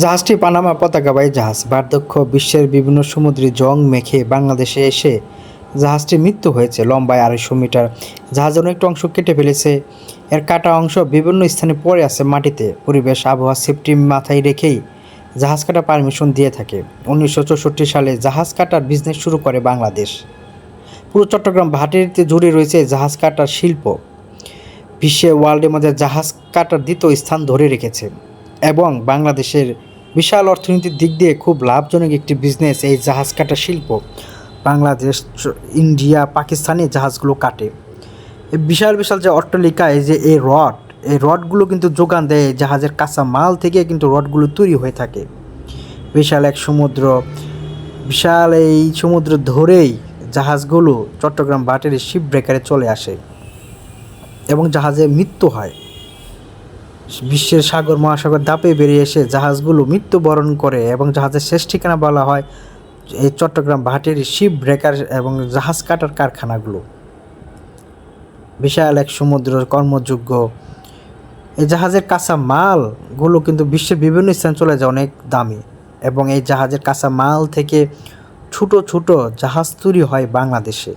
জাহাজটি পানামা পতাকাবাহী জাহাজ। বার্ধক্য বিশ্বের বিভিন্ন সমুদ্রে জং মেখে বাংলাদেশে এসে জাহাজটির মৃত্যু হয়েছে। লম্বায় আড়াইশো মিটার। জাহাজের অনেকটা অংশ কেটে ফেলেছে। এর কাটা অংশ বিভিন্ন স্থানে পড়ে আছে মাটিতে। পরিবেশ, আবহাওয়া সেফটি মাথায় রেখেই জাহাজ কাটা পারমিশন দিয়ে থাকে। উনিশশো চৌষট্টি সালে জাহাজ কাটার বিজনেস শুরু করে বাংলাদেশ। পুরো চট্টগ্রাম ভাটিতে জুড়ে রয়েছে জাহাজ কাটার শিল্প। বিশ্বে ওয়ার্ল্ডের মধ্যে জাহাজ কাটার দ্বিতীয় স্থান ধরে রেখেছে। এবং বাংলাদেশের বিশাল অর্থনীতির দিক দিয়ে খুব লাভজনক একটি বিজনেস এই জাহাজ কাটা শিল্প। বাংলাদেশ, ইন্ডিয়া, পাকিস্তানে জাহাজগুলো কাটে। এই বিশাল বিশাল যে অট্টালিকা, এই যে এই রড, এই রডগুলো কিন্তু যোগান দেয় জাহাজের কাঁচা মাল থেকে কিন্তু রডগুলো তৈরি হয়ে থাকে। বিশাল এক সমুদ্র, বিশাল এই সমুদ্র ধরেই জাহাজগুলো চট্টগ্রাম বাটের শিপ ব্রেকারে চলে আসে এবং জাহাজে মৃত্যু হয়। বিশ্বের সাগর মহাসাগর দাপে বেরিয়ে এসে জাহাজগুলো মৃত্যুবরণ করে এবং জাহাজের শেষ ঠিকানা বলা হয় এই চট্টগ্রাম ভাটির শিপ ব্রেকার এবং জাহাজ কাটার কারখানাগুলো। বিশাল এক সমুদ্র কর্মযোগ্য। এই জাহাজের কাঁচা মালগুলো কিন্তু বিশ্বের বিভিন্ন স্থানে চলে যায় অনেক দামি এবং এই জাহাজের কাঁচা মাল থেকে ছোটো ছোটো জাহাজ তৈরি হয় বাংলাদেশে।